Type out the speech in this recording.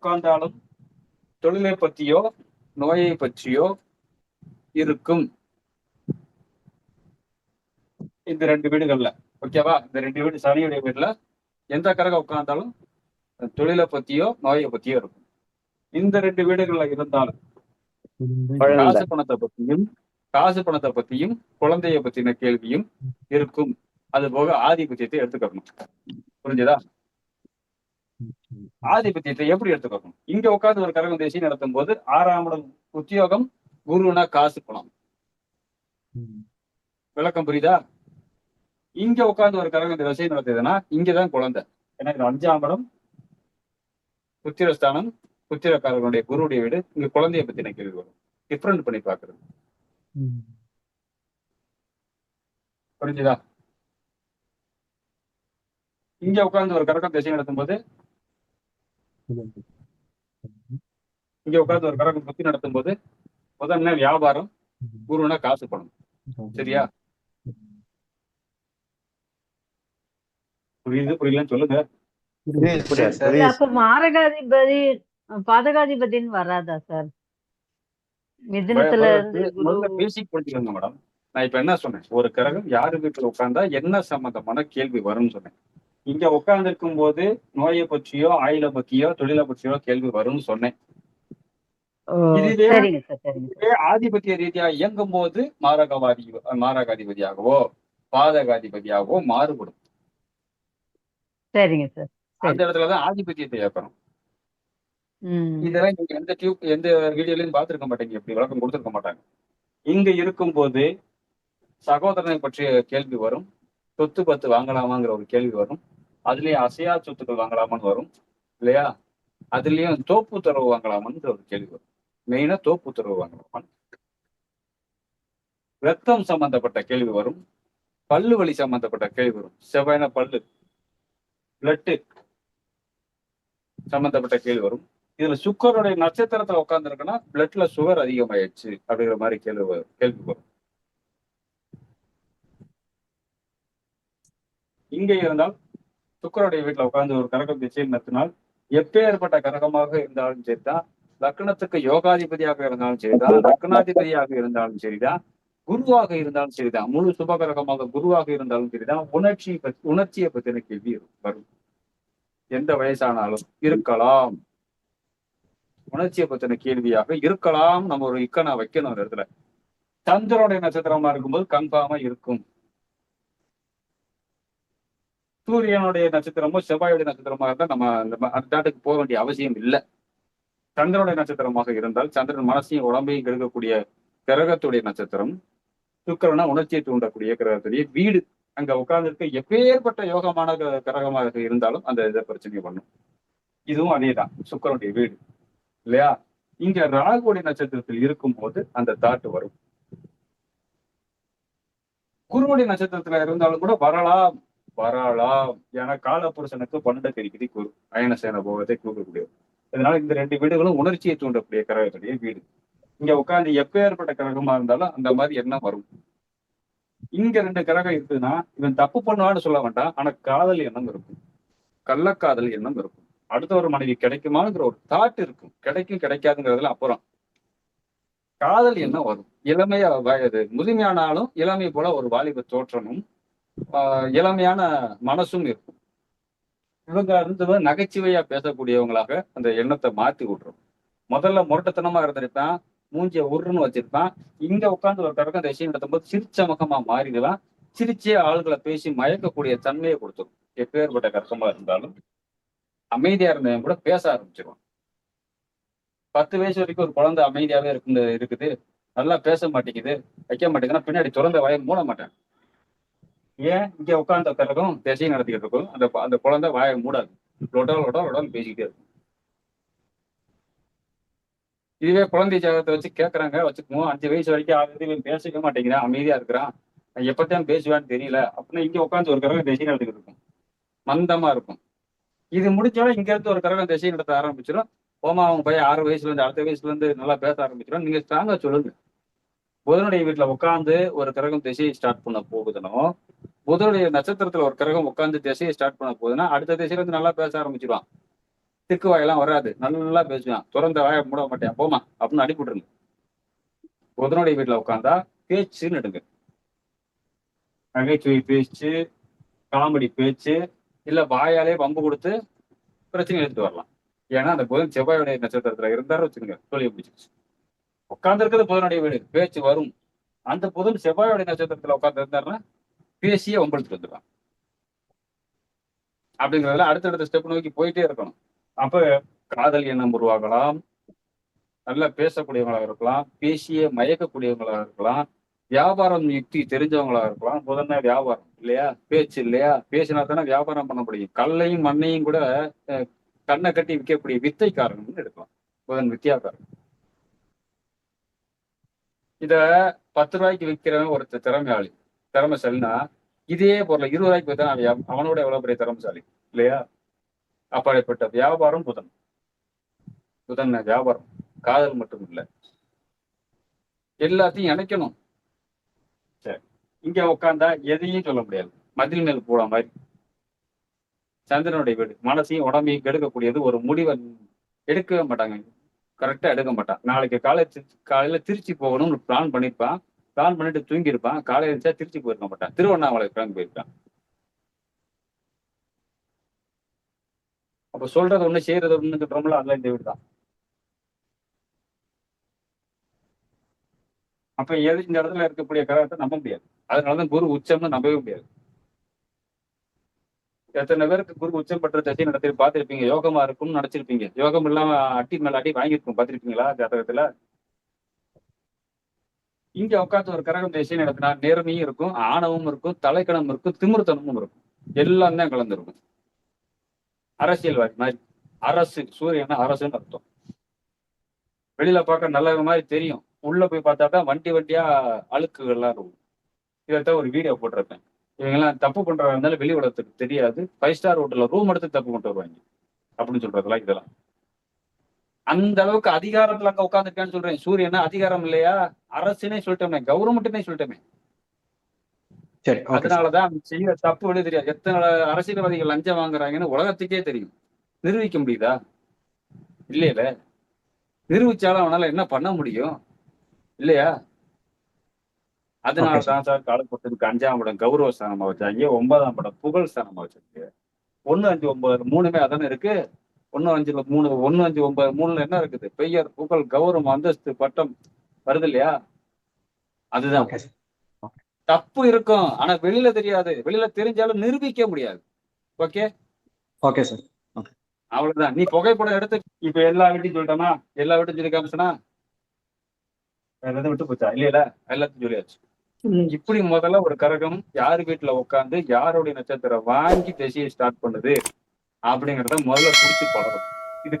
உட்கார்ந்தாலும் தொழிலை பற்றியோ நோயை பற்றியோ இருக்கும். இந்த ரெண்டு வீடுகள்ல ஓகேவா இந்த ரெண்டு வீடு சனியுடைய வீடுல எந்த கரகம் உட்கார்ந்தாலும் தொழிலை பத்தியோ நோயை பத்தியோ இருக்கும். இந்த ரெண்டு வீடுகள்ல இருந்தாலும் காசு பணத்தை பத்தியும் காசு பணத்தை பத்தியும் குழந்தைய பத்தின கேள்வியும் இருக்கும். அது போக ஆதிபத்தியத்தை எடுத்துக்கணும். புரிஞ்சுதா? ஆதிபத்தியத்தை எப்படி எடுத்துக்கணும் இங்க உட்கார்ந்து ஒரு கரகம் தேசியம் நடத்தும் போது ஆறாம் இடம் உத்தியோகம் குருனா காசு பணம். விளக்கம் புரியுதா? இங்க உட்கார்ந்து ஒரு கரகம் தசை நடத்துதுன்னா இங்கதான் குழந்தை. ஏன்னா இது அஞ்சாம் இடம் புத்திரஸ்தானம் புத்திரக்காரர்களுடைய குருடைய வீடு. இங்க குழந்தைய பத்தின கேள்வி வரும். டிஃப்ரெண்ட் பண்ணி பாக்குறது புரிஞ்சுதா? இங்க உட்கார்ந்து ஒரு கரகம் திசை நடத்தும் போது இங்க உட்கார்ந்து ஒரு கரகம் புத்தி நடத்தும் போது முதல்ல வியாபாரம் குருனா காசு பணம். சரியா? புரியுது? புரியலன்னு சொல்லுங்க. அப்ப மாரகாதிபதி பாதகாதிபதின்னு வராதா சார்? மிதுனத்துல இருந்து குரு முதல்ல பேசிக் படிச்சுக்கோங்க மேடம். நான் இப்ப என்ன சொன்னேன்? ஒரு கிரகம் யாரு வீட்டுல உட்கார்ந்தா என்ன சம்பந்தமான கேள்வி வரும்னு சொன்னேன். இங்க உட்கார்ந்து இருக்கும் போது நோயை பற்றியோ ஆயில பத்தியோ தொழிலை பற்றியோ கேள்வி வரும்னு சொன்னேன். இதுவே- ஆதிபத்திய ரீதியா இயங்கும் போது மாரகவாதி மாரகாதிபதியாகவோ பாதகாதிபதியாகவோ மாறுபடும். சரிங்க சார் அந்த இடத்துலதான் ஆதிபத்தியத்தை இயக்கணும் இதெல்லாம் நீங்க எந்த டியூப் எந்த வீடியோலயும் பார்த்திருக்க மாட்டீங்க இப்படி விளக்கம் கொடுத்திருக்க மாட்டாங்க. இங்க இருக்கும்போது சகோதரனை பற்றிய கேள்வி வரும். சொத்து பத்து வாங்கலாமாங்கிற ஒரு கேள்வி வரும். அதுலயும் அசையா சொத்துக்கள் வாங்கலாமான்னு வரும் இல்லையா? அதுலயும் தோப்பு உத்தரவு வாங்கலாமான்னு ஒரு கேள்வி வரும். மெயினா தோப்பு உத்தரவு வாங்கலாமான்னு. ரத்தம் சம்பந்தப்பட்ட கேள்வி வரும். பல்லு வலி சம்பந்தப்பட்ட கேள்வி வரும். செவ்வாயின பல்லு பிளட்டு சம்பந்தப்பட்ட கேள்வி வரும். இதுல சுக்கருடைய நட்சத்திரத்துல உட்காந்துருக்குன்னா பிளட்ல சுகர் அதிகமாயிடுச்சு அப்படிங்கிற மாதிரி கேள்வி வரும் கேள்வி வரும். இங்கே இருந்தால் சுக்கரனுடைய வீட்டுல உட்கார்ந்து ஒரு கரகம் திசையில் நடத்தினால் எப்பேற்பட்ட கரகமாக இருந்தாலும் சரிதான். லக்னத்துக்கு யோகாதிபதியாக இருந்தாலும் சரிதான். லக்னாதிபதியாக இருந்தாலும் சரிதான். குருவாக இருந்தாலும் சரிதான். முழு சுபகரகமாக குருவாக இருந்தாலும் சரிதான். உணர்ச்சி பத்தி உணர்ச்சியை பத்தின கேள்வி வரும். எந்த வயசானாலும் இருக்கலாம். உணர்ச்சியை பத்தின கேள்வியாக இருக்கலாம். நம்ம ஒரு இக்கனா வைக்கணும் ஒரு இடத்துல. சந்திரனுடைய நட்சத்திரமா இருக்கும்போது கன்ஃபார்மா இருக்கும். சூரியனுடைய நட்சத்திரமோ செவ்வாயுடைய நட்சத்திரமா இருந்தால் நம்ம அந்த ம- நாட்டுக்கு போக வேண்டிய அவசியம் இல்லை. சந்திரனுடைய நட்சத்திரமாக இருந்தால் சந்திரன் மனசையும் உடம்பையும் கெடுக்கக்கூடிய கிரகத்துடைய நட்சத்திரம் சுக்கரனா உணர்ச்சியை தூண்டக்கூடிய கிரகத்துடைய வீடு. அங்க உட்கார்ந்துருக்க எப்பேற்பட்ட யோகமான கிரகமாக இருந்தாலும் அந்த இதை பிரச்சனை பண்ணும். இதுவும் அதேதான் சுக்கரனுடைய வீடு. இல்லையா? இங்க ராகுடைய நட்சத்திரத்தில் இருக்கும் போது அந்த தாட்டு வரும். குருவுடைய நட்சத்திரத்துல இருந்தாலும் கூட வரலாம். வரலாம் ஏன்னா காலபுருஷனுக்கு பன்னெண்டு கரிக்குதி குரு. அயனசேன போகத்தை கொடுக்கக்கூடியது இதனால இந்த ரெண்டு வீடுகளும் உணர்ச்சியை தூண்டக்கூடிய கிரகத்துடைய வீடு. இங்க உட்கார்ந்து எப்பேற்பட்ட கிரகமா இருந்தாலும் அந்த மாதிரி எண்ணம் வரும். இங்க ரெண்டு கிரகம் இருக்குதுன்னா இவன் தப்பு பண்ணுவான்னு சொல்ல வேண்டாம். ஆனா காதல் எண்ணம் இருக்கும். கள்ளக்காதல் எண்ணம் இருக்கும். அடுத்த ஒரு மனைவி கிடைக்குமாங்கிற ஒரு தாட் இருக்கும். கிடைக்கும் கிடைக்காதுங்கிறதுல அப்புறம். காதல் எண்ணம் வரும். இளமையா வயது. முதுமையானாலும் இளமை போல ஒரு வாலிப தோற்றமும் இளமையான மனசும் இருக்கும். இவங்க இருந்தவ நகைச்சுவையா பேசக்கூடியவங்களாக அந்த எண்ணத்தை மாத்தி விட்டுரும். முதல்ல முரட்டத்தனமா இருந்திருப்பான் மூஞ்சிய உருன்னு வச்சிருப்பான். இங்க உட்கார்ந்து ஒரு அந்த விஷயம் நடத்தும்போது சிரிச்ச முகமா மாறிடுவான். சிரிச்சே ஆளுகளை பேசி மயக்கக்கூடிய தன்மையை கொடுத்துரும். எப்பேற்பட்ட கஷ்டமா இருந்தாலும் அமைதியா இருந்தவன் கூட பேச ஆரம்பிச்சிருவான். பத்து வயசு வரைக்கும் ஒரு குழந்தை அமைதியாவே இருக்கு இருக்குது. நல்லா பேச மாட்டேங்குது வைக்க மாட்டேங்குதுன்னா பின்னாடி திறந்த வாயை மூட மாட்டேன். ஏன் இங்க உட்கார்ந்த பிறகும் திசை நடத்திக்கிட்டு இருக்கும்? அந்த அந்த குழந்தை வாயை மூடாது. லொடால் லொடால் லொடால் பேசிக்கிட்டே இருக்கும். இதுவே குழந்தை ஜாதகத்தை வச்சு கேட்கறாங்க வச்சுக்குவோம் அஞ்சு வயசு வரைக்கும் ஆகுது இவன் பேசவே மாட்டேங்கிறான். அமைதியா இருக்கிறான். நான் எப்பத்தான் பேசுவான்னு தெரியல. அப்படின்னா இங்க உட்காந்து ஒரு கரகம் திசை நடத்திக்கிட்டு இருக்கும். மந்தமா இருக்கும். இது முடிச்சாலும் இங்க இருந்து ஒரு கரகம் திசை நடத்த ஆரம்பிச்சிடும் போமா அவங்க பையன் ஆறு வயசுல இருந்து அடுத்த வயசுல இருந்து நல்லா பேச ஆரம்பிச்சிடும் நீங்க ஸ்ட்ராங்கா சொல்லுங்க. புதனுடைய வீட்டுல உட்காந்து ஒரு கிரகம் திசையை ஸ்டார்ட் பண்ண போகுதுனோ புதனுடைய நட்சத்திரத்துல ஒரு கிரகம் உட்காந்து திசையை ஸ்டார்ட் பண்ண போகுதுன்னா அடுத்த திசையில இருந்து நல்லா பேச ஆரம்பிச்சிருவான். திக்கு வாயெல்லாம் வராது. நல்லா பேசுவான். திறந்த வாயை மூட மாட்டேன். போமா அப்படின்னு அனுப்பிவிட்டுருங்க புதனுடைய வீட்டுல உட்காந்தா பேச்சுன்னு எடுங்க. நகைச்சுவை பேச்சு காமெடி பேச்சு இல்ல வாயாலே வம்பு கொடுத்து பிரச்சனை எடுத்துட்டு வரலாம். ஏன்னா அந்த புதன் செவ்வாயுடைய நட்சத்திரத்துல இருந்தாரு வச்சுக்கோங்க. தொழில் பிடிச்சிருச்சு உட்கார்ந்து இருக்கிறது புதனுடைய வீடு. பேச்சு வரும். அந்த புதன் செவ்வாயுடைய நட்சத்திரத்துல உட்கார்ந்து இருந்தாருன்னா பேசியே வம்பெடுத்துட்டு வந்துடுவான் அப்படிங்கிறதுல அடுத்தடுத்த ஸ்டெப் நோக்கி போயிட்டே இருக்கணும். அப்ப காதல் எண்ணம் உருவாகலாம். நல்லா பேசக்கூடியவங்களா இருக்கலாம். பேசியே மயக்கக்கூடியவங்களா இருக்கலாம். வியாபாரம் யுக்தி தெரிஞ்சவங்களா இருக்கலாம். புதன்னா வியாபாரம் இல்லையா? பேச்சு இல்லையா? பேசினா தானே வியாபாரம் பண்ண முடியும். கல்லையும் மண்ணையும் கூட கண்ணை கட்டி விற்கக்கூடிய வித்தைக்காரன் எடுக்கலாம். புதன் வித்தியாக்காரன். இத பத்து ரூபாய்க்கு விற்கிறவன் ஒருத்தர் திறமையாளி. திறமைசாலினா இதே பொருளை இருபது ரூபாய்க்கு வித்தா அவனோட எவ்வளவு பெரிய திறமைசாலி? இல்லையா? அப்படிப்பட்ட வியாபாரம் புதன். புதன் வியாபாரம். காதல் மட்டும் இல்ல. எல்லாத்தையும் இணைக்கணும். சரி. இங்க உட்காந்தா எதையும் சொல்ல முடியாது. மதில் மேல் போட மாதிரி. சந்திரனுடைய வீடு. மனசையும் உடம்பையும் கெடுக்கக்கூடியது ஒரு முடிவை எடுக்கவே மாட்டாங்க. கரெக்டா எடுக்க மாட்டான். நாளைக்கு காலை காலையில திருச்சி போகணும்னு பிளான் பண்ணிருப்பான். பிளான் பண்ணிட்டு தூங்கி இருப்பான் காலையில எழுந்தா திருச்சி போயிருக்க மாட்டான். திருவண்ணாமலை கிளம்பி போயிருக்கான். அப்ப சொல்றது ஒண்ணு செய்யறது ஒண்ணு அதெல்லாம் இந்த வீடு தான். அப்ப எது இந்த இடத்துல இருக்கக்கூடிய கிரகத்தை நம்ப முடியாது. அதனாலதான் குரு உச்சம்னு நம்பவே முடியாது. எத்தனை பேருக்கு குரு உச்சம் பெற்ற தசை நடத்தி பார்த்துருப்பீங்க. யோகமா இருக்கும்னு நினைச்சிருப்பீங்க. யோகம் இல்லாம அட்டி மேல அடி வாங்கியிருக்கும். பார்த்திருப்பீங்களா ஜாதகத்துல? இங்க உட்காந்து ஒரு கரகம் திசை நடத்தினா நேர்மையும் இருக்கும் ஆணவம் இருக்கும் தலைக்கணம் இருக்கும் திமிர்த்தனமும் இருக்கும். எல்லாம் தான் கலந்துருக்கும். அரசியல்வாதி மாதிரி. அரசு சூரியன் அரசுன்னு அர்த்தம். வெளியில பார்க்க நல்ல மாதிரி தெரியும். உள்ள போய் பார்த்தா தான் வண்டி வண்டியா அழுக்குகள்லாம் இருக்கும். இதைத்தான் ஒரு வீடியோ போட்டிருப்பேன். இவங்கெல்லாம் தப்பு பண்றதா இருந்தாலும் வெளி உலகத்துக்கு தெரியாது. ஃபைவ் ஸ்டார் ஹோட்டல்ல ரூம் எடுத்து தப்பு கொண்டு வருவாங்க. அப்படின்னு சொல்றதெல்லாம் இதெல்லாம். அந்த அளவுக்கு அதிகாரத்துல அங்க உட்காந்துருக்கேன்னு சொல்றேன். சூரியனா அதிகாரம் இல்லையா? அரசுனே சொல்லிட்டோமே கவர்மெண்ட்னே சொல்லிட்டோமே. சரி அதனாலதான் செய்யற தப்பு வெளியே தெரியாது. எத்தனை அரசியல்வாதிகள் லஞ்சம் வாங்குறாங்கன்னு உலகத்துக்கே தெரியும். நிரூபிக்க முடியுதா? இல்லையில. நிரூபிச்சாலும் அவனால என்ன பண்ண முடியும்? இல்லையா? அதனால. தான் சார் காலப்பட்டதுக்கு அஞ்சாம் படம் கௌரவ ஸ்தானமா வச்சாங்க. ஒன்பதாம் படம் புகழ் ஸ்தானமா வச்சாங்க ஒண்ணு அஞ்சு ஒன்பது மூணுமே அதானே இருக்கு. ஒண்ணு அஞ்சுல மூணு ஒண்ணு அஞ்சு ஒன்பது மூணுல என்ன இருக்குது? பெயர் புகழ் கௌரவம் அந்தஸ்து பட்டம் வருது இல்லையா? அதுதான். தப்பு இருக்கும். ஆனா வெளியில தெரியாது. வெளியில தெரிஞ்சாலும் நிரூபிக்க முடியாது. ஓகே ஓகே சார் அவ்வளவுதான். நீ புகைப்படம் எடுத்து இப்ப எல்லா வீட்டையும் சொல்லிட்டோமா? எல்லா வீட்டும் சொல்லி காமிச்சனா? எதுவும் விட்டு போச்சா? இல்லையா எல்லாத்தையும் சொல்லியாச்சு. இப்படி முதல்ல ஒரு கரகம் யார் வீட்டுல உட்காந்து யாருடைய நட்சத்திரம் வாங்கி திசையை ஸ்டார்ட் பண்ணுது அப்படிங்கறத முதல்ல புடிச்சு பழகும் இதுக்கு